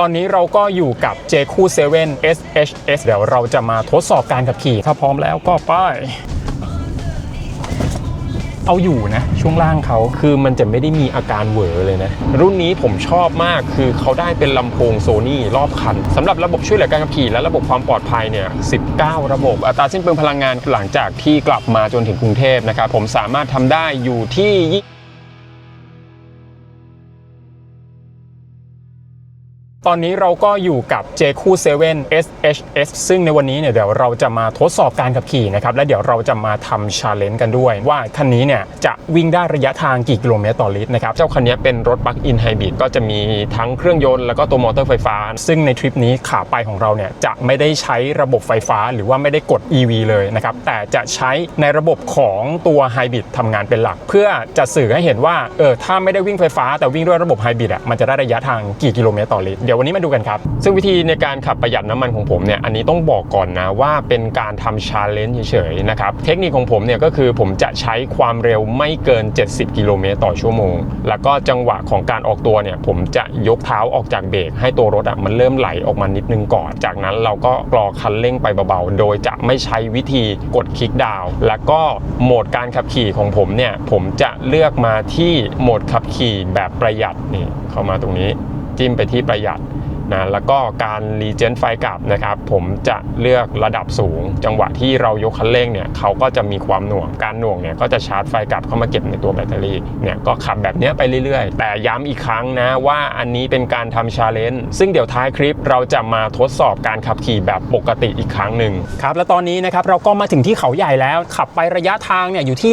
ตอนนี้เราก็อยู่กับ j q 7 SHS เดี๋ยวเราจะมาทดสอบการขับขี่ ถ้าพร้อมแล้วก็ไป เอาอยู่นะ ช่วงล่างเขาคือมันจะไม่ได้มีอาการเหวอเลยนะ รุ่นนี้ผมชอบมากคือเขาได้เป็นลำโพงโซนี่รอบคันสำหรับระบบช่วยเหลือการขับขี่และระบบความปลอดภัยเนี่ย 19 ระบบ อัตราสิ้นเปลืองพลังงานหลังจากที่กลับมาจนถึงกรุงเทพนะครับผมสามารถทำได้อยู่ที่ ตอนนี้เราก็อยู่กับ j q 7 SHS ซึ่งในวันนี้เนี่ยเดี๋ยวเราจะมาทดสอบการขับขี่นะครับ และเดี๋ยวเราจะมาทำชาเลนจ์กันด้วย ว่าคันนี้เนี่ยจะวิ่งได้ระยะทางกี่กิโลเมตรต่อลิตรนะครับ เจ้าคันนี้เป็นรถปลั๊กอินไฮบริดก็จะมีทั้งเครื่องยนต์แล้วก็ตัวมอเตอร์ไฟฟ้า ซึ่งในทริปนี้ขาไปของเราเนี่ยจะไม่ได้ใช้ระบบไฟฟ้าหรือว่าไม่ได้กด EV เลยนะครับ แต่จะใช้ในระบบของตัวไฮบริดทำงานเป็นหลัก เพื่อจะสื่อให้เห็นว่าเออถ้าไม่ได้วิ่งไฟฟ้าแต่วิ่งด้วยระบบไฮบริดอะมันจะได้ระยะทางกี่กิโลเมตรต่อลิตรดี๋ยววันนี้มาดูกันครับ ซึ่งวิธีในการขับประหยัดน้ำมันของผมเนี่ยอันนี้ต้องบอกก่อนนะว่าเป็นการทำชาเลนจ์เฉยๆนะครับเทคนิคของผมเนี่ยก็คือผมจะใช้ความเร็วไม่เกิน 70 กิโลเมตรต่อชั่วโมง แล้วก็จังหวะของการออกตัวเนี่ยผมจะยกเท้าออกจากเบรกให้ตัวรถอะมันเริ่มไหลออกมานิดนึงก่อน จากนั้นเราก็กรอคันเร่งไปเบาๆ โดยจะไม่ใช้วิธีกดคลิกดาวแล้วก็โหมดการขับขี่ของผมเนี่ยผมจะเลือกมาที่โหมดขับขี่แบบประหยัดนี่เข้ามาตรงนี้ จิ้มไปที่ประหยัด นะแล้วก็การรีเจนไฟกลับนะครับ ผมจะเลือกระดับสูง จังหวะที่เรายกคันเร่งเนี่ยเขาก็จะมีความหน่วงการหน่วงเนี่ยก็จะชาร์จไฟกลับเข้ามาเก็บในตัวแบตเตอรี่เนี่ยก็ขับแบบนี้ไปเรื่อยๆ แต่ย้ำอีกครั้งนะว่าอันนี้เป็นการทำชาเลนจ์ซึ่งเดี๋ยวท้ายคลิปเราจะมาทดสอบการขับขี่แบบปกติอีกครั้งหนึ่งครับและตอนนี้นะครับเราก็มาถึงที่เขาใหญ่แล้ว ขับไประยะทางเนี่ยอยู่ที่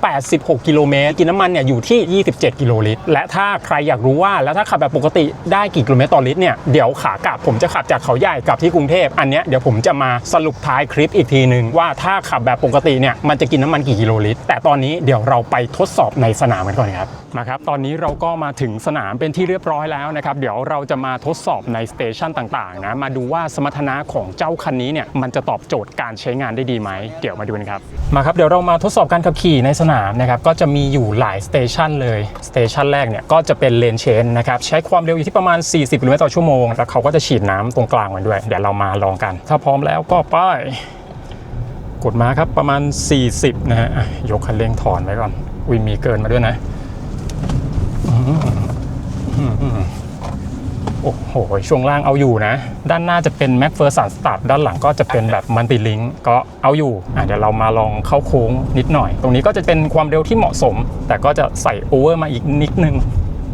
186 กิโลเมตรกินน้ำมันเนี่ยอยู่ที่ 27 กิโลลิตรและถ้าใครอยากรู้ว่าแล้วถ้าขับแบบปกติได้กี่กิโลเมตรต่อลิตรเนี่ยเดี๋ยวขากลับผมจะขับจากเขาใหญ่กลับที่กรุงเทพอันเนี้ยเดี๋ยวผมจะมาสรุปท้ายคลิปอีกทีหนึ่งว่าถ้าขับแบบปกติเนี่ยมันจะกินน้ำมันกี่กิโลลิตรแต่ตอนนี้เดี๋ยวเราไปทดสอบในสนามกันก่อนครับมาครับตอนนี้เราก็มาถึงสนามเป็นที่เรียบร้อยแล้วนะครับเดี๋ยวเราจะมาทดสอบในสเตชันต่างๆนะมาดูว่าสมรรถนะของเจ้าคันนี้เนี่ยมันจะตอบโจทย์การใช้งานได้ดีไหมเดี๋ยวมาดูกันครับมาครับเดี๋ยวเรามาทดสอบการขับขี่ในสนามนะครับก็จะมีอยู่หลายสเตชันเลยสเตชันแรกเนี่ยก็จะเป็นเลนเชนนะครับใช้ความเร็วอยู่ที่ประมาณ 40กิโลเมตรต่อชั่วโมง แล้วเขาก็จะฉีดน้ำตรงกลางมันด้วย เดี๋ยวเรามาลองกัน ถ้าพร้อมแล้วก็ไปกดมาครับประมาณ 40 นะฮะยกคันเร่งถอนไว้ก่อนวิมีเกินมาด้วยนะออโอ้โห ช่วงล่างเอาอยู่นะ ด้านหน้าจะเป็น Mac f e r s o n Start ด้านหลังก็จะเป็นแบบมัลติลิงก็เอาอยู่อะเดี๋ยวเรามาลองเข้าโค้งนิดหน่อย ตรงนี้ก็จะเป็นความเร็วที่เหมาะสม แต่ก็จะใส่โอเวอร์มาอีกนิดนึง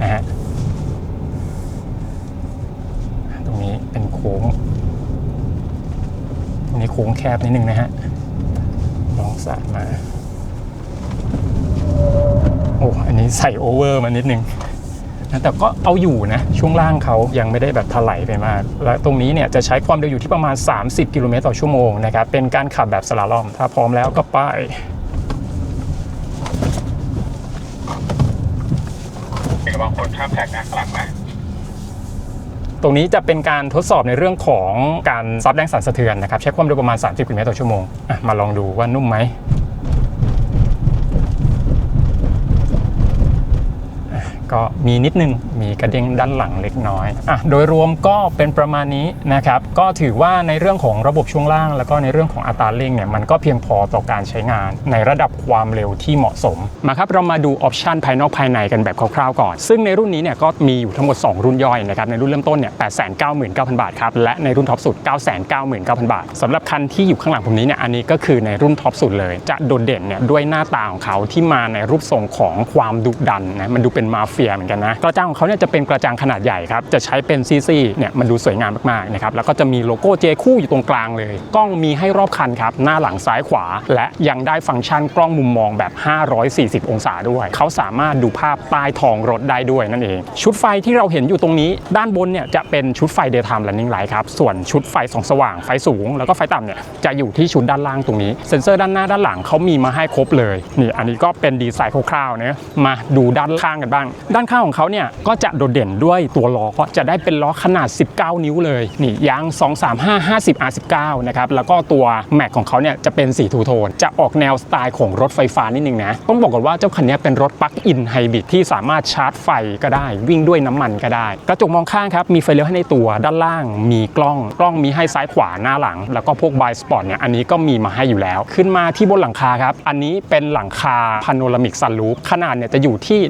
นะฮะ ตรงนี้เป็นโค้งนี้โค้งแคบนิดนึงนะฮะลองสาดมา โอ้อันนี้ใส่โอเวอร์มานิดนึงนะแต่ก็เอาอยู่นะ ช่วงล่างเขายังไม่ได้แบบถลายไปมาก และตรงนี้เนี่ยจะใช้ความเร็วอยู่ที่ประมาณ 30 กิโลเมตรต่อชั่วโมงนะครับ เป็นการขับแบบสลาลอม ถ้าพร้อมแล้วก็ไประวังคนข้ามแท็กนะกลับมา รงนี้จะเป็นการทดสอบในเรื่องของการซับแรงสั่นสะเทือนนะครับ ใช้ความเร็วประมาณ 30กิโลเมตรต่อชั่วโมงมาลองดูว่านุ่มไหมอะ ก็มีนิดนึงมีกระเด้งด้านหลังเล็กน้อยอะโดยรวมก็เป็นประมาณนี้นะครับก็ถือว่าในเรื่องของระบบช่วงล่าง แล้วก็ในเรื่องของอัตราเร่งเนี่ยมันก็เพียงพอต่อการใช้งาน ในระดับความเร็วที่เหมาะสมมาครับเรามาดูออปชันภายนอกภายในกันแบบคร่าวๆก่อน ซึ่งในรุ่นนี้เนี่ยก็มีอยู่ทั้งหมด 2 รุ่นย่อยนะครับในรุ่นเริ่มต้นเนี่ย899,000 บาทครับและในรุ่นท็อปสุด 999,000 บาทสำหรับคันที่อยู่ข้างหลังผมนี้เนี่ยอันนี้ก็คือในรุ่นท็อปสุดเลยจะโดดเด่นเนี่ยด้วยหน้าตาของเขาที่มาในรูปทรงของความดุดันนะมันดูเป็นมาเฟยเหมือนกันนะกระจังของเขาเนี่ยจะเป็นกระจังขนาดใหญ่ครับจะใช้เป็นซีซีเนี่ยมันดูสวยงามมากๆนะครับแล้วก็จะมีโลโก้เจคู่อยู่ตรงกลางเลยกล้องมีให้รอบคันครับหน้าหลังซ้ายขวา และยังได้ฟังก์ชันกล้องมุมมองแบบ 540 องศาด้วย เขาสามารถดูภาพใต้ท้องรถได้ด้วยนั่นเอง ชุดไฟที่เราเห็นอยู่ตรงนี้ ด้านบนเนี่ยจะเป็นชุดไฟ daytime running light ครับส่วนชุดไฟสองสว่างไฟสูง แล้วก็ไฟต่ำเนี่ยจะอยู่ที่ชุดด้านล่างตรงนี้เซ็นเซอร์ด้านหน้าด้านหลังเขามีมาให้ครบเลยนี่อันนี้ก็เป็นดีไซน์คร่าวๆเนะมาดูด้านข้างกันบ้างด้านข้างของเขาเนี่ยก็จะโดดเด่นด้วยตัวล้อจะได้เป็นล้อขนาด 19 นิ้วเลยนี่ยาง 235 50 R19 นะครับแล้วก็ตัวแม็กของเขาเนี่ยจะเป็นสีทูโทน จะออกแนวสไตล์ของรถไฟฟ้านิดนึงนะ ต้องบอกก่อนว่าเจ้าคันนี้เป็นรถปลั๊กอินไฮบริดที่สามารถชาร์จไฟก็ได้ วิ่งด้วยน้ำมันก็ได้ กระจกมองข้างครับ มีไฟเลี้ยวให้ในตัวด้านล่าง มีกล้องกล้องมีให้ซ้ายขวาหน้าหลัง แล้วก็พวกบายสปอร์ตเนี่ยอันนี้ก็มีมาให้อยู่แล้ว ขึ้นมาที่บนหลังคาครับอันนี้เป็นหลังคาพาโนรามิกซันรูฟขนาดเนี่ยจะอยู่ที่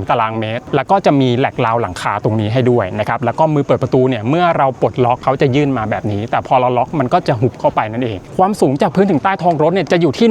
1.1ตารางเมตร แล้วก็จะมีแหลกราวหลังคาตรงนี้ให้ด้วยนะครับแล้วก็มือเปิดประตูเนี่ยเมื่อเราปลดล็อกเขาจะยื่นมาแบบนี้ แต่พอเราล็อกมันก็จะหุบเข้าไปนั่นเอง ความสูงจากพื้นถึงใต้ท้องรถเนี่ยจะอยู่ที่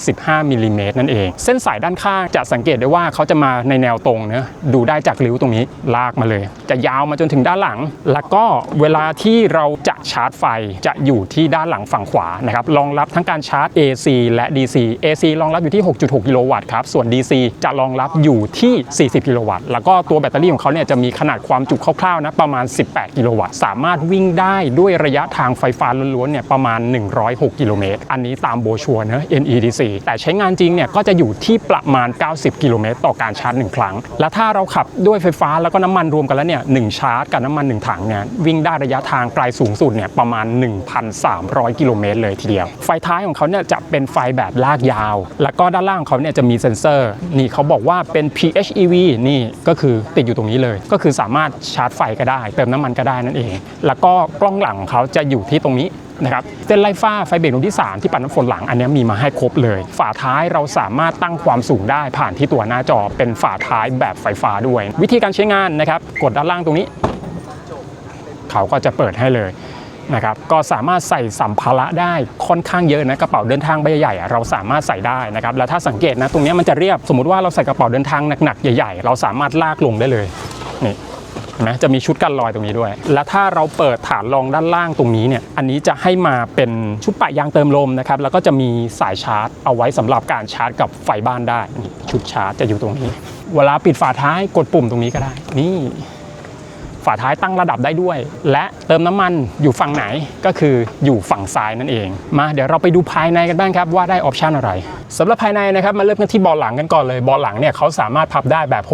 175มิลลิเมตรนั่นเอง เส้นสายด้านข้างจะสังเกตได้ว่าเขาจะมาในแนวตรงเนะดูได้จากริ้วตรงนี้ลากมาเลย จะยาวมาจนถึงด้านหลัง แล้วก็เวลาที่เราจะชาร์จไฟจะอยู่ที่ด้านหลังฝั่งขวานะครับรองรับทั้งการชาร์จ AC และ DC AC รองรับอยู่ที่ 6.6 กิโลวัตต์ครับส่วน DC จะรองรับอยู่ที่ 40กิโลวัตต์ แล้วก็ตัวแบตเตอรี่ของเขาเนี่ยจะมีขนาดความจุคร่าวๆนะประมาณ 18 กิโลวัตต์ สามารถวิ่งได้ด้วยระยะทางไฟฟ้าล้วนๆเนี่ยประมาณ 106 กิโลเมตร อันนี้ตามโบชัวร์นะ NEDC แต่ใช้งานจริงเนี่ยก็จะอยู่ที่ประมาณ 90 กิโลเมตรต่อการชาร์จ 1 ครั้ง และถ้าเราขับด้วยไฟฟ้าแล้วก็น้ำมันรวมกันแล้วเนี่ยหนึ่งชาร์จกับน้ำมัน 1 ถังเนี่ยวิ่งได้ระยะทางไกลสูงสุดเนี่ยประมาณ 1,300 กิโลเมตรเลยทีเดียว ไฟท้ายของเขาเนี่ยจะเป็นไฟแบบลากยาว แล้วก็ด้านล่างของเขาเนี่ยจะมีเซ็นเซอร์ นี่เขาบอกว่าเป็น PHEV นี่ก็คือติดอยู่ตรงนี้เลย ก็คือสามารถชาร์จไฟก็ได้ เติมน้ำมันก็ได้นั่นเอง แล้วก็กล้องหลังของเขาจะอยู่ที่ตรงนี้นะครับเส้นไล่ฟ้าไฟเบรกดวงที่ 3 ที่ปัดน้ำฝนหลังอันนี้มีมาให้ครบเลย ฝาท้ายเราสามารถตั้งความสูงได้ผ่านที่ตัวหน้าจอเป็นฝาท้ายแบบไฟฟ้าด้วย วิธีการใช้งานนะครับ กดด้านล่างตรงนี้ เขาก็จะเปิดให้เลย นะครับก็สามารถใส่สัมภาระได้ค่อนข้างเยอะนะกระเป๋าเดินทางใบใหญ่ๆเราสามารถใส่ได้นะครับแล้วถ้าสังเกตนะตรงนี้มันจะเรียบสมมติว่าเราใส่กระเป๋าเดินทางหนักๆใหญ่ๆ เราสามารถลากลงได้เลยนี่เห็นไหมจะมีชุดกันรอยตรงนี้ด้วย และถ้าเราเปิดฐานรองด้านล่างตรงนี้เนี่ยอันนี้จะให้มาเป็นชุดปะยางเติมลมนะครับแล้วก็จะมีสายชาร์จเอาไว้สำหรับการชาร์จกับไฟบ้านได้นี่ชุดชาร์จจะอยู่ตรงนี้ เวลาปิดฝาท้ายกดปุ่มตรงนี้ก็ได้ นี่ ฝาท้ายตั้งระดับได้ด้วย และเติมน้ำมันอยู่ฝั่งไหนก็คืออยู่ฝั่งซ้ายนั่นเอง มาเดี๋ยวเราไปดูภายในกันบ้างครับว่าได้ออปชันอะไรสำหรับภายในนะครับมาเริ่มกันที่เบาะหลังกันก่อนเลยเบาะหลังเนี่ยเขาสามารถพับได้แบบ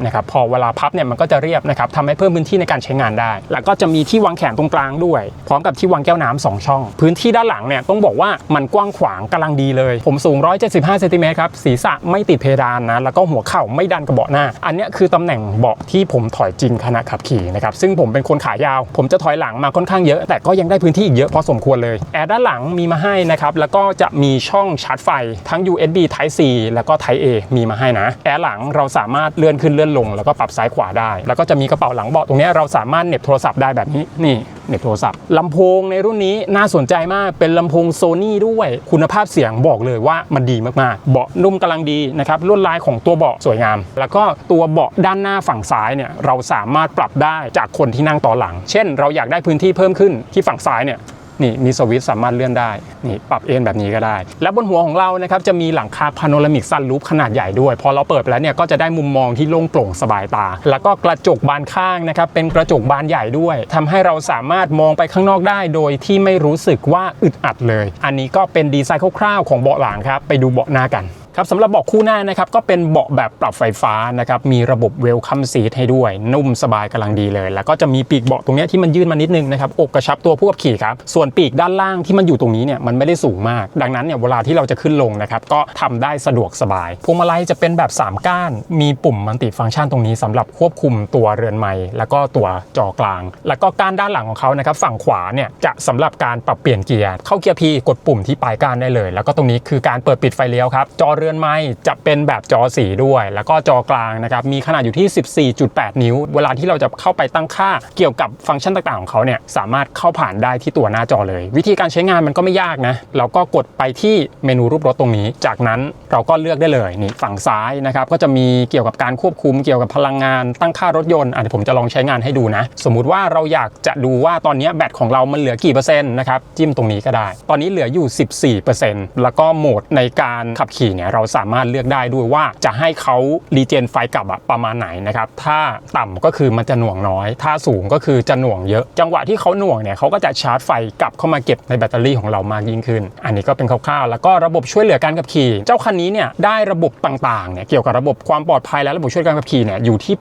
60-40นะครับพอเวลาพับเนี่ยมันก็จะเรียบนะครับทำให้เพิ่มพื้นที่ในการใช้งานได้ แล้วก็จะมีที่วางแขนตรงกลางด้วย พร้อมกับที่วางแก้วน้ำสองช่อง พื้นที่ด้านหลังเนี่ยต้องบอกว่ามันกว้างขวางกำลังดีเลย ผมสูง 175เซนติเมตรครับศีรษะไม่ติดเพดานนะแล้วก็หัวเข่าไม่ดันกับเบาะหน้า อันนี้คือตำแหน่งเบาะที่ผมถอยจริงขณะขับขี่นะครับซึ่งผมเป็นคนขายาว ผมจะถอยหลังมาค่อนข้างเยอะ แต่ก็ยังได้พื้นที่อีกเยอะพอสมควรเลยแอร์ด้านหลังมีมาให้นะครับแล้วก็จะมีช่องชาร์จไฟทั้ง USB Type C แล้วก็ Type A มีมาให้นะแอร์หลังเราสามารถเลื่อนขึ้นเลื่อนลง แล้วก็ปรับซ้ายขวาได้ แล้วก็จะมีกระเป๋าหลังเบาะตรงนี้เราสามารถเน็บโทรศัพท์ได้แบบนี้นี่เน็บโทรศัพท์ลำโพงในรุ่นนี้น่าสนใจมากเป็นลำโพงโซนี่ด้วย คุณภาพเสียงบอกเลยว่ามันดีมากๆ เบาะนุ่มกำลังดีนะครับลวดลายของตัวเบาะสวยงาม แล้วก็ตัวเบาะด้านหน้าฝั่งซ้ายเนี่ยเราสามารถปรับได้จากคนที่นั่งต่อหลัง เช่น เราอยากได้พื้นที่เพิ่มขึ้นที่ฝั่งซ้ายเนี่ยนี่มีสวิตช์สามารถเลื่อนได้ นี่ปรับเอนแบบนี้ก็ได้ และบนหัวของเรานะครับจะมีหลังคาพาโนรามิกซันรูฟขนาดใหญ่ด้วย พอเราเปิดไปแล้วเนี่ยก็จะได้มุมมองที่โล่งโปร่งสบายตา แล้วก็กระจกบานข้างนะครับเป็นกระจกบานใหญ่ด้วยทำให้เราสามารถมองไปข้างนอกได้ โดยที่ไม่รู้สึกว่าอึดอัดเลย อันนี้ก็เป็นดีไซน์คร่าวๆของเบาะหลังครับไปดูเบาะหน้ากัน ครับสำหรับเบาะคู่หน้านะครับก็เป็นเบาะแบบปรับไฟฟ้านะครับมีระบบเวลคัมซีทให้ด้วย นุ่มสบายกำลังดีเลย แล้วก็จะมีปีกเบาะตรงนี้ที่มันยื่นมานิดนึงนะครับอกกระชับตัวผู้ขับขี่ครับส่วนปีกด้านล่างที่มันอยู่ตรงนี้เนี่ยมันไม่ได้สูงมาก ดังนั้นเนี่ยเวลาที่เราจะขึ้นลงนะครับก็ทำได้สะดวกสบายพวงมาลัยจะเป็นแบบ 3 ก้าน มีปุ่มมัลติฟังก์ชันตรงนี้สำหรับควบคุมตัวเรือนไม้แล้วก็ตัวจอกลาง แล้วก็ก้านด้านหลังของเขานะครับฝั่งขวาเนี่ยจะสำหรับการปรับเปลี่ยนเกียร์เข้าเกียร์ P กดปุ่มที่ปลายก้านได้เลย แล้วก็ตรงนี้คือการเปิดปิดไฟเลี้ยวครับจอเรือนไม้จะเป็นแบบจอสีด้วย แล้วก็จอกลางนะครับมีขนาดอยู่ที่ 14.8 นิ้ว เวลาที่เราจะเข้าไปตั้งค่าเกี่ยวกับฟังก์ชันต่างๆของเขาเนี่ยสามารถเข้าผ่านได้ที่ตัวหน้าจอเลย วิธีการใช้งานมันก็ไม่ยากนะเราก็กดไปที่เมนูรูปรถตรงนี้ จากนั้นเราก็เลือกได้เลยนี่ฝั่งซ้ายนะครับก็จะมีเกี่ยวกับการควบคุมเกี่ยวกับพลังงานตั้งค่ารถยนต์อะเดี๋ยวผมจะลองใช้งานให้ดูนะ สมมุติว่าเราอยากจะดูว่าตอนนี้แบตของเรามันเหลือกี่เปอร์เซ็นต์นะครับจิ้มตรงนี้ก็ได้ ตอนนี้เหลืออยู่ 14%แล้วก็โหมดในการขับขี่เนี่ยเราสามารถเลือกได้ด้วยว่าจะให้เขารีเจนไฟกลับอะประมาณไหนนะครับ ถ้าต่ำก็คือมันจะหน่วงน้อย ถ้าสูงก็คือจะหน่วงเยอะ จังหวะที่เขาหน่วงเนี่ยเขาก็จะชาร์จไฟกลับเข้ามาเก็บในแบตเตอรี่ของเรามากยิ่งขึ้น อันนี้ก็เป็นคร่าวๆ แล้วก็ระบบช่วยเหลือการขับขี่ เจ้าคันนี้เนี่ยได้ระบบต่างๆเนี่ยเกี่ยวกับระบบความปลอดภัยและระบบช่วยการขับขี่เนี่ยอยู่ที่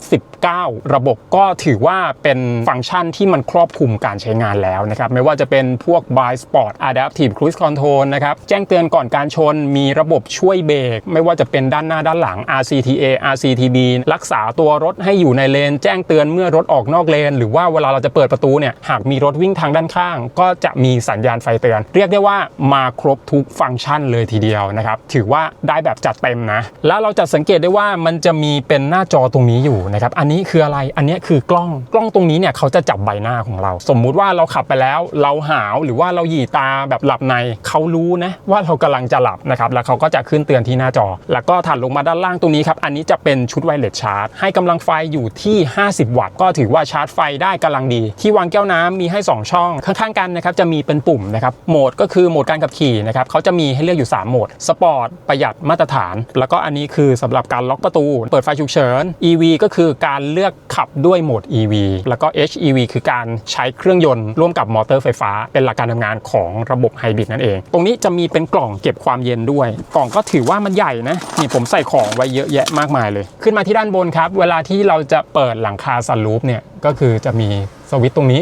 19 ระบบก็ถือว่าเป็นฟังก์ชันที่มันครอบคลุมการใช้งานแล้วนะครับไม่ว่าจะเป็นพวก by sport adaptive cruise control นะครับแจ้งเตือนก่อนการชนมีระบบช่วยเบรก ไม่ว่าจะเป็นด้านหน้าด้านหลัง RCTA RCTB รักษาตัวรถให้อยู่ในเลน แจ้งเตือนเมื่อรถออกนอกเลน หรือว่าเวลาเราจะเปิดประตูเนี่ยหากมีรถวิ่งทางด้านข้าง ก็จะมีสัญญาณไฟเตือน เรียกได้ว่ามาครบทุกฟังก์ชันเลยทีเดียวนะครับถือว่าได้แบบจัดเต็มนะแล้วเราจะสังเกตได้ว่ามันจะมีเป็นหน้าจอตรงนี้อยู่นะครับอันนี้คืออะไรอันนี้คือกล้องกล้องตรงนี้เนี่ยเขาจะจับใบหน้าของเรา สมมุติว่าเราขับไปแล้วเราหาวหรือว่าเราหยีตาแบบหลับในเขารู้นะว่าเรากำลังจะหลับนะครับแล้วเขาก็จะขึ้นเตือนที่หน้าจอ แล้วก็ถัดลงมาด้านล่างตรงนี้ครับ อันนี้จะเป็นชุดไวเลสชาร์จ ให้กำลังไฟอยู่ที่ 50 วัตต์ ก็ถือว่าชาร์จไฟได้กำลังดี ที่วางแก้วน้ำมีให้ 2 ช่อง ข้างๆกันนะครับจะมีเป็นปุ่มนะครับ โหมดก็คือโหมดการขับขี่นะครับเขาจะมีให้เลือกอยู่ 3 โหมด สปอร์ต ประหยัด มาตรฐาน แล้วก็อันนี้คือสำหรับการล็อกประตู เปิดไฟฉุกเฉิน EV ก็คือการเลือกขับด้วยโหมด EV แล้วก็ HEV คือการใช้เครื่องยนต์ร่วมกับมอเตอร์ไฟฟ้า เป็นหลักการทำงานของระบบไฮบริดนั่นเอง ตรงนี้จะมีเป็นกล่องเก็บความเย็นด้วย กล่องก็ถือว่ามันใหญ่นะนี่ผมใส่ของไว้เยอะแยะมากมายเลย ขึ้นมาที่ด้านบนครับ เวลาที่เราจะเปิดหลังคาซันรูฟเนี่ยก็คือจะมีสวิตช์ตรงนี้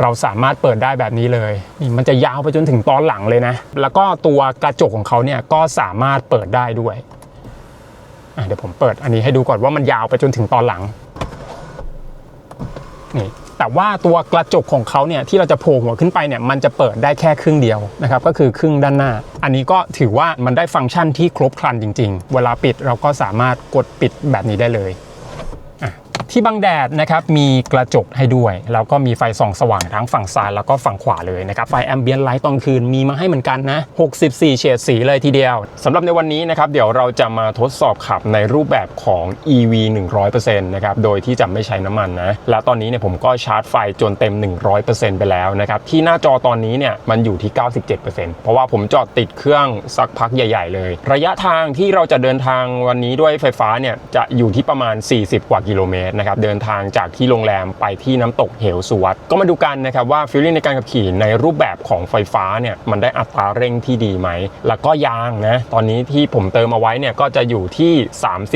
เราสามารถเปิดได้แบบนี้เลยนี่มันจะยาวไปจนถึงตอนหลังเลยนะ แล้วก็ตัวกระจกของเขาเนี่ยก็สามารถเปิดได้ด้วยเดี๋ยวผมเปิดอันนี้ให้ดูก่อนว่ามันยาวไปจนถึงตอนหลังนี่ แต่ว่าตัวกระจกของเขาเนี่ยที่เราจะโผล่หัวขึ้นไปเนี่ยมันจะเปิดได้แค่ครึ่งเดียวนะครับก็คือครึ่งด้านหน้า อันนี้ก็ถือว่ามันได้ฟังก์ชันที่ครบครันจริง ๆ เวลาปิดเราก็สามารถกดปิดแบบนี้ได้เลย ที่บังแดดนะครับมีกระจกให้ด้วย แล้วก็มีไฟส่องสว่างทั้งฝั่งซ้ายแล้วก็ฝั่งขวาเลยนะครับไฟแอมเบียนไลท์ตอนคืนมีมาให้เหมือนกันนะ 64 เฉดสีเลยทีเดียวสำหรับในวันนี้นะครับเดี๋ยวเราจะมาทดสอบขับในรูปแบบของ EV 100%นะครับโดยที่จะไม่ใช้น้ำมันนะและตอนนี้เนี่ยผมก็ชาร์จไฟจนเต็ม 100%ไปแล้วนะครับที่หน้าจอตอนนี้เนี่ยมันอยู่ที่ 97%เพราะว่าผมจอดติดเครื่องสักพักใหญ่ ๆ เลย ระยะทางที่เราจะเดินทางวันนี้ด้วยไฟฟ้าเนี่ยจะอยู่ที่ประมาณ 40 กว่ากิโลเมตรนะครับเดินทางจากที่โรงแรมไปที่น้ำตกเหวสุวัตก็มาดูกันนะครับว่าฟีลลิ่งในการขับขี่ในรูปแบบของไฟฟ้าเนี่ยมันได้อัตราเร่งที่ดีไหม แล้วก็ยางนะตอนนี้ที่ผมเติมเอาไว้เนี่ยก็จะอยู่ที่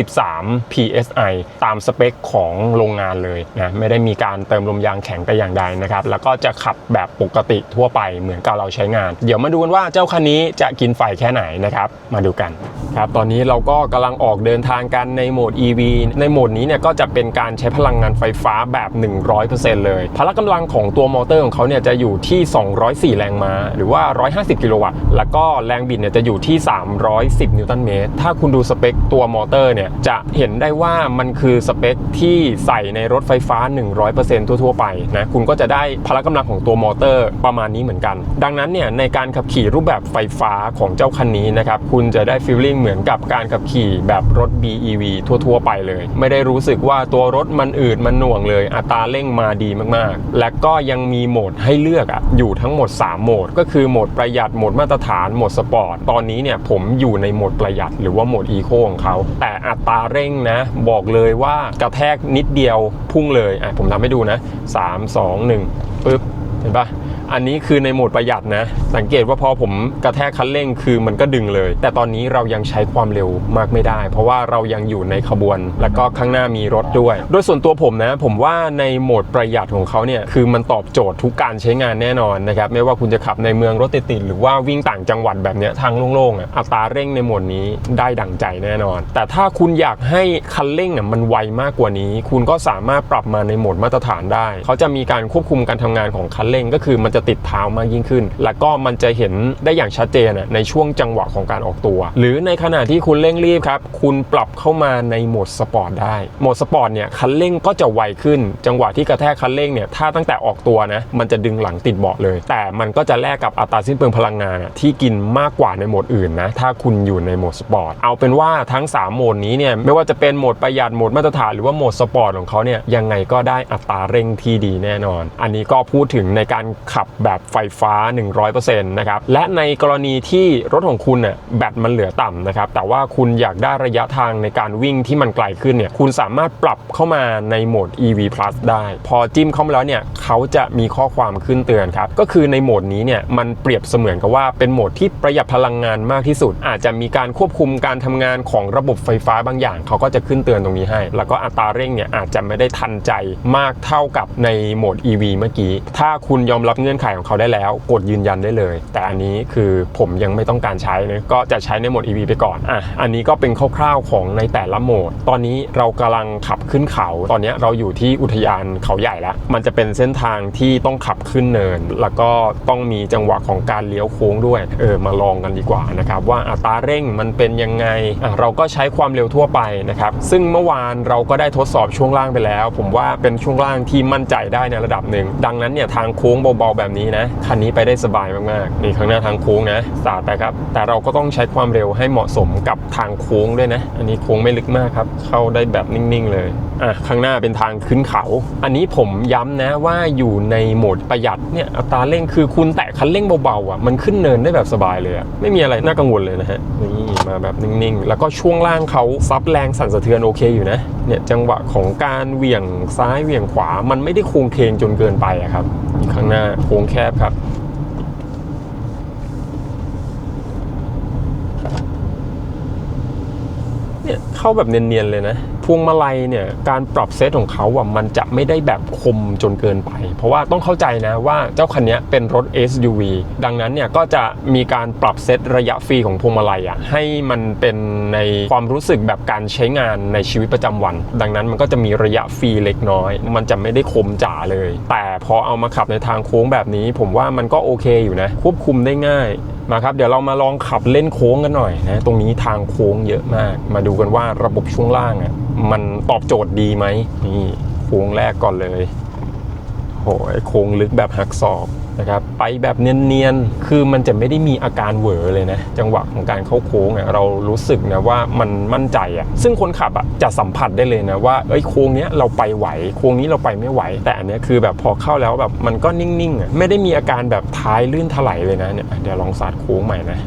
33 psi ตามสเปคของโรงงานเลยนะไม่ได้มีการเติมลมยางแข็งแต่อย่างใดนะครับแล้วก็จะขับแบบปกติทั่วไปเหมือนกับเราใช้งาน เดี๋ยวมาดูกันว่าเจ้าคันนี้จะกินไฟแค่ไหนนะครับมาดูกันครับตอนนี้เราก็กำลังออกเดินทางกันในโหมด EV ในโหมดนี้เนี่ยก็จะเป็นการใช้พลังงานไฟฟ้าแบบ 100%เลย พละกำลังของตัวมอเตอร์ของเขาเนี่ยจะอยู่ที่ 204 แรงม้า หรือว่า 150 กิโลวัตต์ แล้วก็แรงบิดเนี่ยจะอยู่ที่ 310 นิวตันเมตร ถ้าคุณดูสเปคตัวมอเตอร์เนี่ยจะเห็นได้ว่ามันคือสเปคที่ใส่ในรถไฟฟ้า 100%ทั่ว ๆ ไปนะคุณก็จะได้พละกำลังของตัวมอเตอร์ประมาณนี้เหมือนกัน ดังนั้นเนี่ยในการขับขี่รูปแบบไฟฟ้าของเจ้าคันนี้นะครับคุณจะได้ฟีลลิ่งเหมือนกับการขับขี่แบบรถ BEV ทั่ว ๆ ไปเลย ไม่ได้รู้สึกว่าตัวรถถมันอืดมันหน่วงเลย อัตราเร่งมาดีมากๆ และก็ยังมีโหมดให้เลือกอะอยู่ทั้งหมด 3 โหมด ก็คือโหมดประหยัด โหมดมาตรฐาน โหมดสปอร์ต ตอนนี้เนี่ยผมอยู่ในโหมดประหยัดหรือว่าโหมดอีโคของเขา แต่อัตราเร่งนะ บอกเลยว่ากระแทกนิดเดียวพุ่งเลยอะผมทำให้ดูนะ 3 2 1ปึ๊บ เห็นปะอันนี้คือในโหมดประหยัดนะ สังเกตว่าพอผมกระแทกคันเร่งคือมันก็ดึงเลย แต่ตอนนี้เรายังใช้ความเร็วมากไม่ได้ เพราะว่าเรายังอยู่ในขบวน แล้วก็ข้างหน้ามีรถด้วย โดยส่วนตัวผมนะ ผมว่าในโหมดประหยัดของเขาเนี่ยคือมันตอบโจทย์ทุกการใช้งานแน่นอนนะครับไม่ว่าคุณจะขับในเมืองรถติดๆหรือว่าวิ่งต่างจังหวัดแบบเนี้ยทางโล่งๆอะอัตราเร่งในโหมดนี้ได้ดังใจแน่นอน แต่ถ้าคุณอยากให้คันเร่งอะมันไวมากกว่านี้ คุณก็สามารถปรับมาในโหมดมาตรฐานได้ เขาจะมีการควบคุมการทำงานของคันเร่งก็คือมันจะติดเท้ามากยิ่งขึ้น แล้วก็มันจะเห็นได้อย่างชัดเจนอะในช่วงจังหวะของการออกตัว หรือในขณะที่คุณเร่งรีบครับ คุณปรับเข้ามาในโหมดสปอร์ตได้ โหมดสปอร์ตเนี่ยคันเร่งก็จะไวขึ้น จังหวะที่กระแทกคันเร่งเนี่ย ถ้าตั้งแต่ออกตัวนะ มันจะดึงหลังติดเบาะเลย แต่มันก็จะแลกกับอัตราสิ้นเปลืองพลังงานอะที่กินมากกว่าในโหมดอื่นนะ ถ้าคุณอยู่ในโหมดสปอร์ต เอาเป็นว่าทั้งสามโหมดนี้เนี่ย ไม่ว่าจะเป็นโหมดประหยัด โหมดมาตรฐาน หรือว่าโหมดสปอร์ตของเขาเนี่ย ยังไงก็ได้อัตราเร่งที่ดีแน่นอน อันนี้ก็พูดถึงในการขับแบบไฟฟ้า 100%นะครับและในกรณีที่รถของคุณเนี่ยแบตมันเหลือต่ำนะครับแต่ว่าคุณอยากได้ระยะทางในการวิ่งที่มันไกลขึ้นเนี่ยคุณสามารถปรับเข้ามาในโหมด EV Plus ได้ พอจิ้มเข้ามาแล้วเนี่ยเขาจะมีข้อความขึ้นเตือนครับก็คือในโหมดนี้เนี่ยมันเปรียบเสมือนกับว่าเป็นโหมดที่ประหยัดพลังงานมากที่สุด อาจจะมีการควบคุมการทำงานของระบบไฟฟ้าบางอย่าง เขาก็จะขึ้นเตือนตรงนี้ให้ แล้วก็อัตราเร่งเนี่ยอาจจะไม่ได้ทันใจมากเท่ากับในโหมด EV เมื่อกี้ ถ้าคุณยอมรับเงื่อนไขของเขาได้แล้ว กดยืนยันได้เลย แต่อันนี้คือผมยังไม่ต้องการใช้นะก็จะใช้ในโหมด EV ไปก่อนอะอันนี้ก็เป็นคร่าวๆของในแต่ละโหมด ตอนนี้เรากำลังขับขึ้นเขา ตอนนี้เราอยู่ที่อุทยานเขาใหญ่แล้ว มันจะเป็นเส้นทางที่ต้องขับขึ้นเนิน แล้วก็ต้องมีจังหวะของการเลี้ยวโค้งด้วยเออมาลองกันดีกว่านะครับว่าอัตราเร่งมันเป็นยังไงอะเราก็ใช้ความเร็วทั่วไปนะครับซึ่งเมื่อวานเราก็ได้ทดสอบช่วงล่างไปแล้ว ผมว่าเป็นช่วงล่างที่มั่นใจได้ในระดับหนึ่งดังนั้นเนี่ยทางโค้งเบาๆแบบนี้นะคันนี้ไปได้สบายมากๆนี่ข้างหน้าทางโค้งนะสาดไปครับ แต่เราก็ต้องใช้ความเร็วให้เหมาะสมกับทางโค้งด้วยนะ อันนี้โค้งไม่ลึกมากครับ เข้าได้แบบนิ่งๆเลยอะข้างหน้าเป็นทางขึ้นเขา อันนี้ผมย้ำนะว่าอยู่ในโหมดประหยัดเนี่ยอัตราเร่งคือคุณแตะคันเร่งเบาๆอะมันขึ้นเนินได้แบบสบายเลยอะไม่มีอะไรน่ากังวลเลยนะฮะนี่มาแบบนิ่งๆ แล้วก็ช่วงล่างเขาซับแรงสั่นสะเทือนโอเคอยู่นะเนี่ยจังหวะของการเหวี่ยงซ้ายเหวี่ยงขวามันไม่ได้โค้งเคงจนเกินไปอะครับข้างหน้าโค้งแคบครับ เนี่ยเข้าแบบเนียนๆเลยนะ พวงมาลัยเนี่ยการปรับเซตของเขาอะมันจะไม่ได้แบบคมจนเกินไป เพราะว่าต้องเข้าใจนะว่าเจ้าคันนี้เป็นรถ SUV ดังนั้นเนี่ยก็จะมีการปรับเซตระยะฟรีของพวงมาลัยอะให้มันเป็นในความรู้สึกแบบการใช้งานในชีวิตประจำวัน ดังนั้นมันก็จะมีระยะฟรีเล็กน้อย มันจะไม่ได้คมจ๋าเลย แต่พอเอามาขับในทางโค้งแบบนี้ ผมว่ามันก็โอเคอยู่นะ ควบคุมได้ง่าย มาครับ เดี๋ยวเรามาลองขับเล่นโค้งกันหน่อยนะตรงนี้ทางโค้งเยอะมาก มาดูกันว่าระบบช่วงล่างอะมันตอบโจทย์ดีไหมนี่โค้งแรกก่อนเลย โหยโค้งลึกแบบหักศอกนะครับไปแบบเนียนๆ คือมันจะไม่ได้มีอาการเหวอเลยนะ จังหวะของการเข้าโค้งอะเรารู้สึกนะว่ามันมั่นใจอะซึ่งคนขับอะจะสัมผัสได้เลยนะว่าเอ้ยโค้งเนี้ยเราไปไหว โค้งนี้เราไปไม่ไหว แต่อันเนี้ยคือแบบพอเข้าแล้วแบบมันก็นิ่งๆอะไม่ได้มีอาการแบบท้ายลื่นถลายเลยนะเนี่ยเดี๋ยวลองสาดโค้งใหม่นะ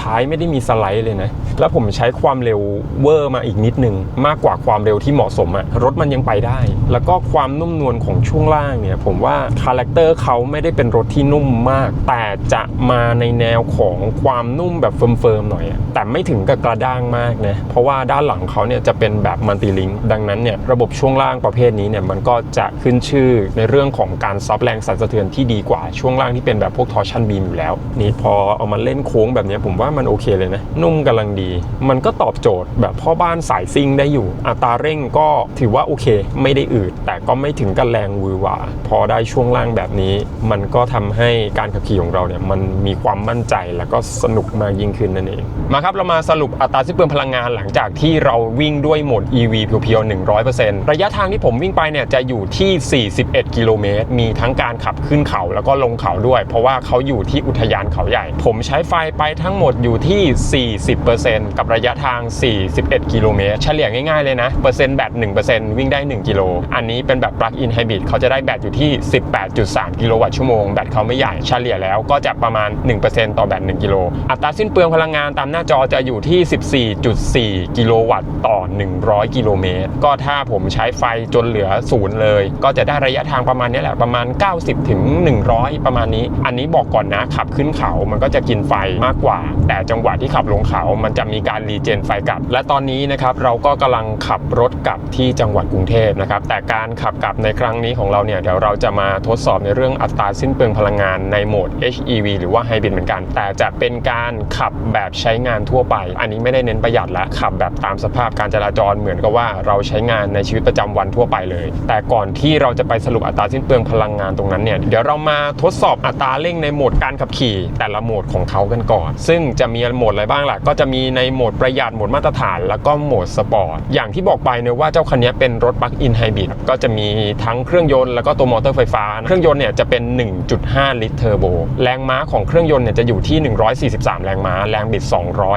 ท้ายไม่ได้มีสไลด์เลยนะ แล้วผมใช้ความเร็วเวอร์มาอีกนิดนึง มากกว่าความเร็วที่เหมาะสมอะรถมันยังไปได้ แล้วก็ความนุ่มนวลของช่วงล่างเนี่ย ผมว่าคาแรคเตอร์เขาไม่ได้เป็นรถที่นุ่มมาก แต่จะมาในแนวของความนุ่มแบบเฟิร์มๆหน่อยอแต่ไม่ถึงกับกระด้างมากนะ เพราะว่าด้านหลังเขาเนี่ยจะเป็นแบบมัลติลิงดังนั้นเนี่ยระบบช่วงล่างประเภทนี้เนี่ยมันก็จะขึ้นชื่อในเรื่องของการซับแรงสั่นสะเทือนที่ดีกว่าช่วงล่างที่เป็นแบบพวกทอร์ชันบีมอยู่แล้วนี่พอเอามาเล่นโค้งแบบเนี้ยผมว่ามันโอเคเลยนะ นุ่มกำลังดี มันก็ตอบโจทย์แบบพ่อบ้านสายซิ่งได้อยู่ อัตราเร่งก็ถือว่าโอเค ไม่ได้อืด แต่ก็ไม่ถึงกับแรงวือหวา พอได้ช่วงล่างแบบนี้ มันก็ทำให้การขับขี่ของเราเนี่ยมันมีความมั่นใจแล้วก็สนุกมากยิ่งขึ้นนั่นเอง มาครับเรามาสรุปอัตราสิ้นเปลืองพลังงานหลังจากที่เราวิ่งด้วยโหมด EV เพียวๆ100%ระยะทางที่ผมวิ่งไปเนี่ยจะอยู่ที่ 41 กิโลเมตร มีทั้งการขับขึ้นเขาแล้วก็ลงเขาด้วย เพราะว่าเขาอยู่ที่อุทยานเขาใหญ่ ผมใช้ไฟไปทั้งหมดอยู่ที่ 40%กับระยะทาง 41 กิโลเมตร เฉลี่ยง่ายๆเลยนะ เปอร์เซ็นต์แบต1%วิ่งได้ 1 กิโล อันนี้เป็นแบบ plug-in hybrid เขาจะได้แบตอยู่ที่ 18.3 กิโลวัตต์ชั่วโมง แบตเขาไม่ใหญ่เฉลี่ยแล้วก็จะประมาณ 1%ต่อแบต 1 กิโล อัตราสิ้นเปลืองพลังงานตามหน้าจอจะอยู่ที่ 14.4 กิโลวัตต์ต่อ 100 กิโลเมตร ก็ถ้าผมใช้ไฟจนเหลือศูนย์เลย ก็จะได้ระยะทางประมาณนี้แหละประมาณ 90ถึง100 ประมาณนี้ อันนี้บอกก่อนนะขับขึ้นเขามันก็จะกินไฟมากกว่าแต่จังหวะที่ขับลงเขา มันจะมีการรีเจนไฟกลับ และตอนนี้นะครับเราก็กำลังขับรถกลับที่จังหวัดกรุงเทพนะครับ แต่การขับกลับในครั้งนี้ของเราเนี่ยเดี๋ยวเราจะมาทดสอบในเรื่องอัตราสิ้นเปลืองพลังงานในโหมด HEV หรือว่าไฮบริดเหมือนกัน แต่จะเป็นการขับแบบใช้งานทั่วไป อันนี้ไม่ได้เน้นประหยัดละขับแบบตามสภาพการจราจรเหมือนกับว่าเราใช้งานในชีวิตประจำวันทั่วไปเลย แต่ก่อนที่เราจะไปสรุปอัตราสิ้นเปลืองพลังงานตรงนั้นเนี่ยเดี๋ยวเรามาทดสอบอัตราเร่งในโหมดการขับขี่แต่ละโหมดของเขากันก่อน ซึ่งจะมีโหมดอะไรบ้างล่ะ ก็จะมีในโหมดประหยัดโหมดมาตรฐาน แล้วก็โหมดสปอร์ต อย่างที่บอกไปเนี่ยว่าเจ้าคันนี้เป็นรถปลั๊กอินไฮบริด ก็จะมีทั้งเครื่องยนต์แล้วก็ตัวมอเตอร์ไฟฟ้า เครื่องยนต์เนี่ยจะเป็น 1.5 ลิตรเทอร์โบ แรงม้าของเครื่องยนต์เนี่ยจะอยู่ที่ 143 แรงม้า แรงบิด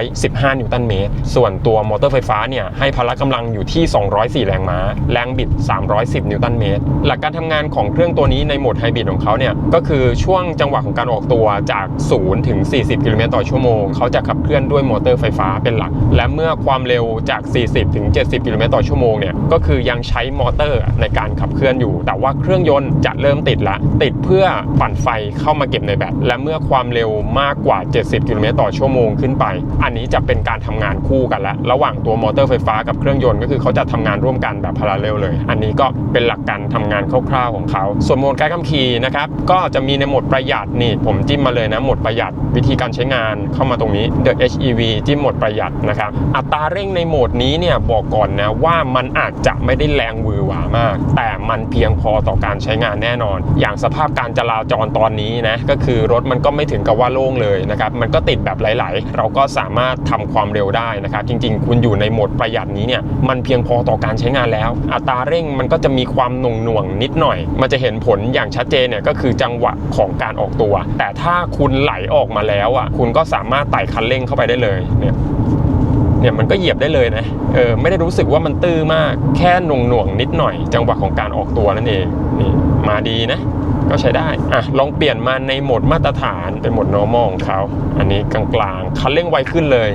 215 นิวตันเมตร ส่วนตัวมอเตอร์ไฟฟ้าเนี่ยให้พละกำลังอยู่ที่ 204 แรงม้า แรงบิด 310 นิวตันเมตร หลักการทำงานของเครื่องตัวนี้ในโหมดไฮบริดของเขาเนี่ยก็คือช่วงจังหวะของการออกตัวจาก 0 ถึง 40 กิโลเมตรต่อชั่วโมงเขาจะขับเคลื่อนด้วยมอเตอร์ไฟฟ้าเป็นหลัก และเมื่อความเร็วจาก 40 ถึง 70 กิโลเมตรต่อชั่วโมงเนี่ยก็คือยังใช้มอเตอร์ในการขับเคลื่อนอยู่ แต่ว่าเครื่องยนต์จะเริ่มติดละ ติดเพื่อปั่นไฟเข้ามาเก็บในแบตและเมื่อความเร็วมากกว่า 70 กิโลเมตรต่อชั่วโมงขึ้นไป อันนี้จะเป็นการทำงานคู่กันแล้วระหว่างตัวมอเตอร์ไฟฟ้ากับเครื่องยนต์ก็คือเขาจะทำงานร่วมกันแบบพาราเรลเลย อันนี้ก็เป็นหลักการทำงานคร่าวๆของเขา ส่วนโหมดการขับขี่นะครับก็จะมีในโหมดประหยัดนี่ผมจิ้มมาเลยนะโหมดประหยัดวิธีการใช้งานเข้ามาตรงนี้ The HEV จิ้มโหมดประหยัดนะครับ อัตราเร่งในโหมดนี้เนี่ยบอกก่อนนะว่ามันอาจจะไม่ได้แรงวือหวามาก แต่มันเพียงพอต่อการใช้งานแน่นอน อย่างสภาพการจราจรตอนนี้นะก็คือรถมันก็ไม่ถึงกับว่าโล่งเลยนะครับมันก็ติดแบบไหลๆ เราก็สามารถทำความเร็วได้นะครับจริง ๆ คุณอยู่ในโหมดประหยัดนี้เนี่ยมันเพียงพอต่อการใช้งานแล้ว อัตราเร่งมันก็จะมีความหน่วงหน่วงๆนิดหน่อย มันจะเห็นผลอย่างชัดเจนเนี่ยก็คือจังหวะของการออกตัว แต่ถ้าคุณไหลออกมาแล้วอะคุณก็สามารถไต่คันเร่งเข้าไปได้เลยเนี่ยเนี่ยมันก็เหยียบได้เลยนะเออไม่ได้รู้สึกว่ามันตื้อมากแค่หน่วงหน่วงๆนิดหน่อย จังหวะของการออกตัวนั่นเองนี่มาดีนะ ก็ใช้ได้อะลองเปลี่ยนมาในโหมดมาตรฐานเป็นโหมด normal ของเขาอันนี้กลางๆคันเร่งไวขึ้นเลย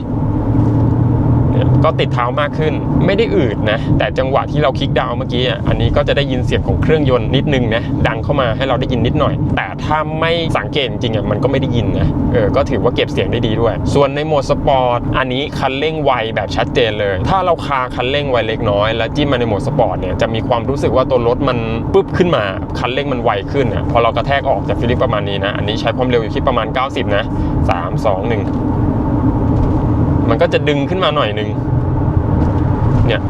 ก็ติดเท้ามากขึ้น ไม่ได้อืดนะ แต่จังหวะที่เราคลิกดาวน์เมื่อกี้อันนี้ก็จะได้ยินเสียงของเครื่องยนต์นิดนึงนะดังเข้ามาให้เราได้ยินนิดหน่อย แต่ถ้าไม่สังเกตจริงอะมันก็ไม่ได้ยินนะเออก็ถือว่าเก็บเสียงได้ดีด้วย ส่วนในโหมดสปอร์ตอันนี้คันเร่งไวแบบชัดเจนเลย ถ้าเราคาคันเร่งไวเล็กน้อยแล้วจิ้มมาในโหมดสปอร์ตเนี่ยจะมีความรู้สึกว่าตัวรถมันปุ๊บขึ้นมาคันเร่งมันไวขึ้นอะพอเรากระแทกออกจากฟิลิปประมาณนี้นะอันนี้ใช้ความเร็วอยู่ที่ประมาณ 90 นะ 3 2 1 มันก็จะดึงขึ้นมาหน่อยนึง เนี่ย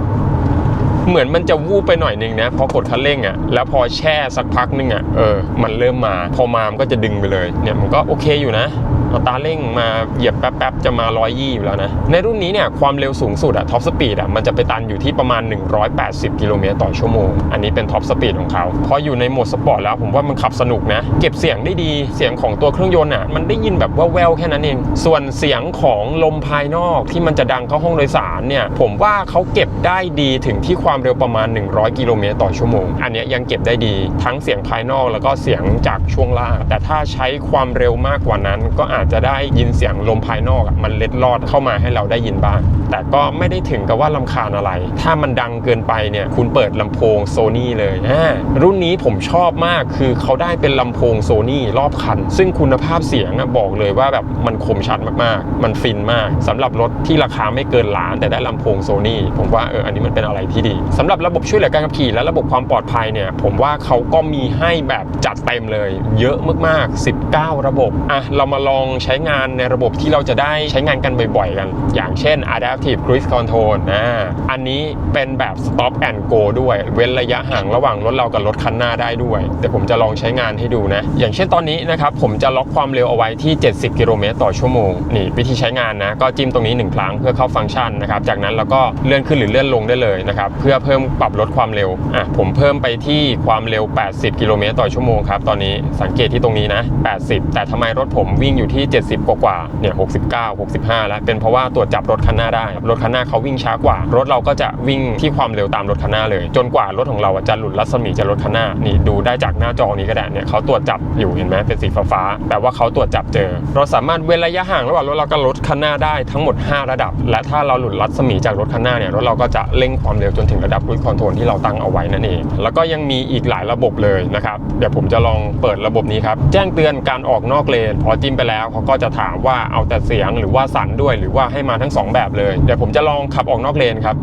เหมือนมันจะวูบไปหน่อยนึงนะพอกดคันเร่งอะ่ะ แล้วพอแช่สักพักนึงอะ่ะ เออ มันเริ่มมา พอมามันก็จะดึงไปเลย เนี่ย มันก็โอเคอยู่นะ อาตาเร่งมาเหยียบแป๊บๆจะมา 120อยู่แล้วนะ ในรุ่นนี้เนี่ยความเร็วสูงสุดอะท็อปสปีดอะมันจะไปตันอยู่ที่ประมาณ 180 กิโลเมตรต่อชั่วโมง อันนี้เป็นท็อปสปีดของเขา พออยู่ในโหมดสปอร์ตแล้วผมว่ามันขับสนุกนะ เก็บเสียงได้ดีเสียงของตัวเครื่องยนต์อะมันได้ยินแบบว่าแววแค่นั้นเอง ส่วนเสียงของลมภายนอกที่มันจะดังเข้าห้องโดยสารเนี่ยผมว่าเขาเก็บได้ดีถึงที่ความเร็วประมาณ 100 กิโลเมตรต่อชั่วโมง อันนี้ยยังเก็บได้ดีทั้งเสียงภายนอกแล้วก็เสียงจากช่วงล่าง แต่ถ้าใช้ความเร็วมากกว่านั้นก็อาาจจะได้ยินเสียงลมภายนอกมันเล็ดลอดเข้ามาให้เราได้ยินบ้าง แต่ก็ไม่ได้ถึงกับว่าลำคาญอะไร ถ้ามันดังเกินไปเนี่ยคุณเปิดลำโพงโซนี่เลยอ่ารุ่นนี้ผมชอบมากคือเขาได้เป็นลำโพงโซนี่รอบคัน ซึ่งคุณภาพเสียงบอกเลยว่าแบบมันคมชัดมากๆ มันฟินมากสำหรับรถที่ราคาไม่เกินล้าน แต่ได้ลำโพงโซนี่ผมว่าเอออันนี้มันเป็นอะไรที่ดีสำหรับระบบช่วยเหลือการขับขี่และระบบความปลอดภัยเนี่ยผมว่าเขาก็มีให้แบบจัดเต็มเลย เยอะมากๆ 19 ระบบอะเรามาลองใช้งานในระบบที่เราจะได้ใช้งานกันบ่อยๆกัน อย่างเช่น adaptive cruise control นะอันนี้เป็นแบบ stop and go ด้วย เว้นระยะห่างระหว่างรถเรากับรถคันหน้าได้ด้วยเดี๋ยวผมจะลองใช้งานให้ดูนะ อย่างเช่นตอนนี้นะครับ ผมจะล็อกความเร็วเอาไว้ที่ 70 กิโลเมตรต่อชั่วโมง นี่วิธีใช้งานนะ ก็จิ้มตรงนี้ 1 ครั้งเพื่อเข้าฟังก์ชันนะครับ จากนั้นเราก็เลื่อนขึ้นหรือเลื่อนลงได้เลยนะครับ เพื่อเพิ่มปรับลดความเร็ว อะ ผมเพิ่มไปที่ความเร็ว 80 กิโลเมตรต่อชั่วโมงครับ ตอนนี้สังเกตที่ตรงนี้นะ 80 แต่ทำไมรถผมวิ่งอยู่ที่ที่ 70 กว่าๆเนี่ย69 65 แล้วเป็นเพราะว่าตรวจจับรถคันหน้าได้ รถคันหน้าเขาวิ่งช้ากว่า รถเราก็จะวิ่งที่ความเร็วตามรถคันหน้าเลย จนกว่ารถของเราจะหลุดรัศมีจากรถคันหน้านี่ดูได้จากหน้าจอนี้ก็ได้เนี่ยเขาตรวจจับอยู่เห็นไหมเป็นสีฟ้าๆแปลว่าเขาตรวจจับเจอ เราสามารถเว้นระยะห่างระหว่างรถเรากับรถคันหน้าได้ทั้งหมด 5 ระดับ และถ้าเราหลุดรัศมีจากรถคันหน้าเนี่ยรถเราก็จะเร่งความเร็วจนถึงระดับ cruise control ที่เราตั้งเอาไว้นั่นเองแล้วก็ยังมีอีกหลายระบบเลยนะครับเดี๋ยวผมจะลองเปิดระบบนี้ครับแจ้งเตือนการออกนอกเลนพอจิ้มไปแล้วเขาก็จะถามว่าเอาแต่เสียงหรือว่าสั่นด้วยหรือว่าให้มาทั้งสองแบบเลยเดี๋ยวผมจะลองขับออกนอกเลนครับ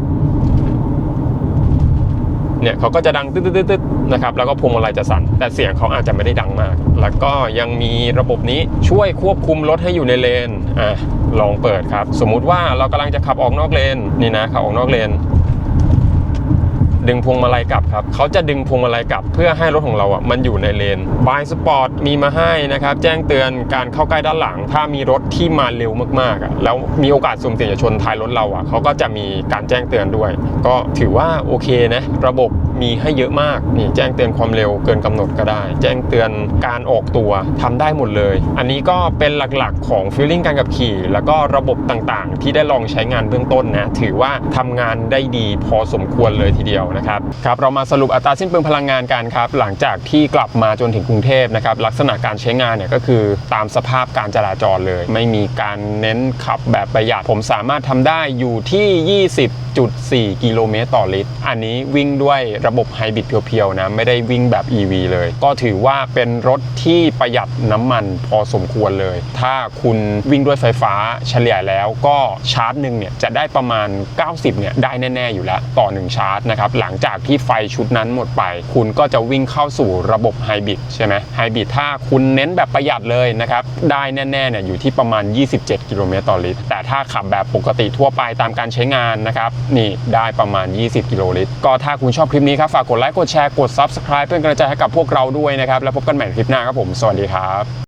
เนี่ยเขาก็จะดังตึ๊ดๆๆนะครับแล้วก็พวงมาลัยจะสั่นแต่เสียงเขาอาจจะไม่ได้ดังมาก แล้วก็ยังมีระบบนี้ช่วยควบคุมรถให้อยู่ในเลนอะลองเปิดครับ สมมุติว่าเรากำลังจะขับออกนอกเลนนี่นะขับออกนอกเลน ดึงพวงมาลัยกลับครับเขาจะดึงพวงมาลัยกลับ เพื่อให้รถของเราอะมันอยู่ในเลนบายสปอร์ตมีมาให้นะครับ แจ้งเตือนการเข้าใกล้ด้านหลัง ถ้ามีรถที่มาเร็วมากๆอะแล้วมีโอกาสสุ่มเสี่ยงจะชนท้ายรถเราอะเขาก็จะมีการแจ้งเตือนด้วย ก็ถือว่าโอเคนะระบบ มีให้เยอะมากนี่แจ้งเตือนความเร็วเกินกำหนดก็ได้ แจ้งเตือนการออกตัวทำได้หมดเลย อันนี้ก็เป็นหลักๆของฟีลลิ่งการขับขี่ แล้วก็ระบบต่างๆ ที่ได้ลองใช้งานเบื้องต้นนะถือว่าทำงานได้ดีพอสมควรเลยทีเดียวนะครับครับเรามาสรุปอัตราสิ้นเปลืองพลังงานกันครับหลังจากที่กลับมาจนถึงกรุงเทพนะครับลักษณะการใช้งานเนี่ยก็คือตามสภาพการจราจรเลย ไม่มีการเน้นขับแบบประหยัดผมสามารถทำได้อยู่ที่ 20.4 กิโลเมตรต่อลิตร อันนี้วิ่งด้วยระบบไฮบริดเพียวๆนะไม่ได้วิ่งแบบ EV เลย ก็ถือว่าเป็นรถที่ประหยัดน้ำมันพอสมควรเลย ถ้าคุณวิ่งด้วยไฟฟ้าเฉลี่ยแล้วก็ชาร์จหนึ่งเนี่ยจะได้ประมาณ 90เนี่ยได้แน่ ๆ อยู่แล้ว ต่อ 1 ชาร์จนะครับ หลังจากที่ไฟชุดนั้นหมดไป คุณก็จะวิ่งเข้าสู่ระบบไฮบริดใช่ไหมไฮบริดถ้าคุณเน้นแบบประหยัดเลยนะครับ ได้แน่ๆเนี่ยอยู่ที่ประมาณ 27 กิโลเมตรต่อลิตร แต่ถ้าขับแบบปกติทั่วไปตามการใช้งานนะครับนี่ได้ประมาณ 20 กิโลลิตร ก็ถ้าคุณชอบคลิปนี้ครับฝากกดไลค์กดแชร์กด Subscribe เพื่อเป็นกำลังใจให้กับพวกเราด้วยนะครับ แล้วพบกันใหม่คลิปหน้าครับผม สวัสดีครับ